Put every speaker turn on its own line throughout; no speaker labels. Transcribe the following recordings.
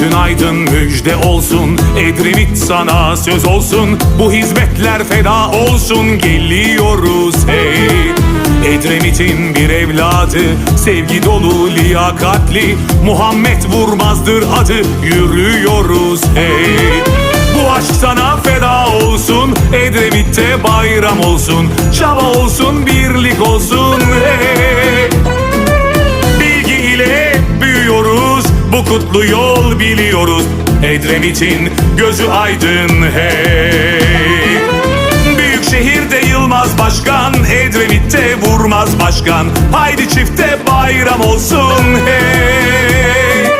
Gözün aydın müjde olsun Edremit sana söz olsun Bu hizmetler feda olsun Geliyoruz hey. Edremit'in bir evladı Sevgi dolu liyakatli Muhammed vurmazdır adı Yürüyoruz hey. Bu aşk sana feda olsun Edremit'te bayram olsun Çaba olsun birlik olsun hey Kutlu yol biliyoruz. Edremit'in gözü aydın hey. Büyük şehirde Yılmaz Başkan Edremit'te vurmaz başkan. Haydi çifte bayram olsun hey.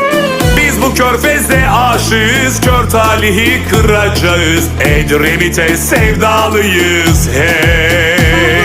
Biz bu körfezde aşığız Kör talihi kıracağız. Edremit'e sevdalıyız hey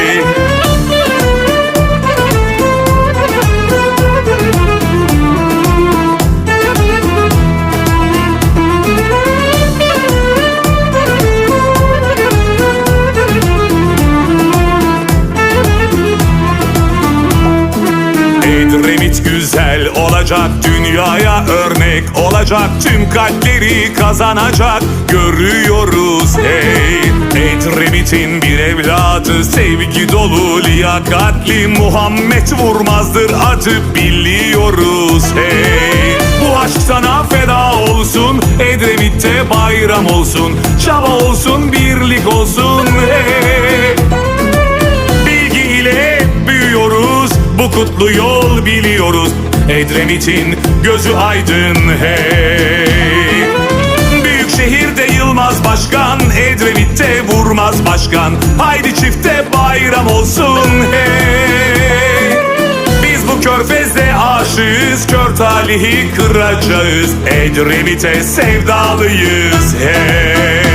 Edremit güzel olacak Dünyaya örnek olacak Tüm kalpleri kazanacak. Görüyoruz hey Edremit'in bir evladı Sevgi dolu liyakatli. Muhammed vurmazdır adı Biliyoruz hey. Bu aşk sana feda olsun Edremit'te bayram olsun. Çaba olsun birlik olsun hey kutlu yol biliyoruz. Edremit'in gözü aydın hey. Büyük şehirde Yılmaz Başkan Edremit'te vurmaz başkan. Haydi çifte bayram olsun hey. Biz bu körfezde aşığız Kör talihi kıracağız. Edremit'e sevdalıyız hey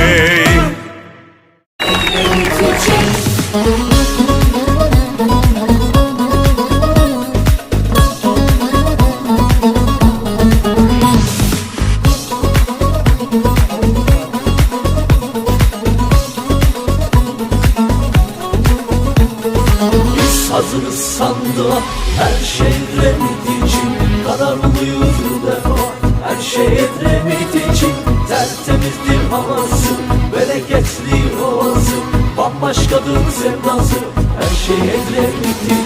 Biz hazırız sandığa Her şey Remit için Kararlıyız defa? Her şey Remit için Tertemizdir havası Bereketli havası Bambaşkadır sevdası Her şey Remit için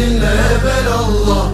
seninle evelallah.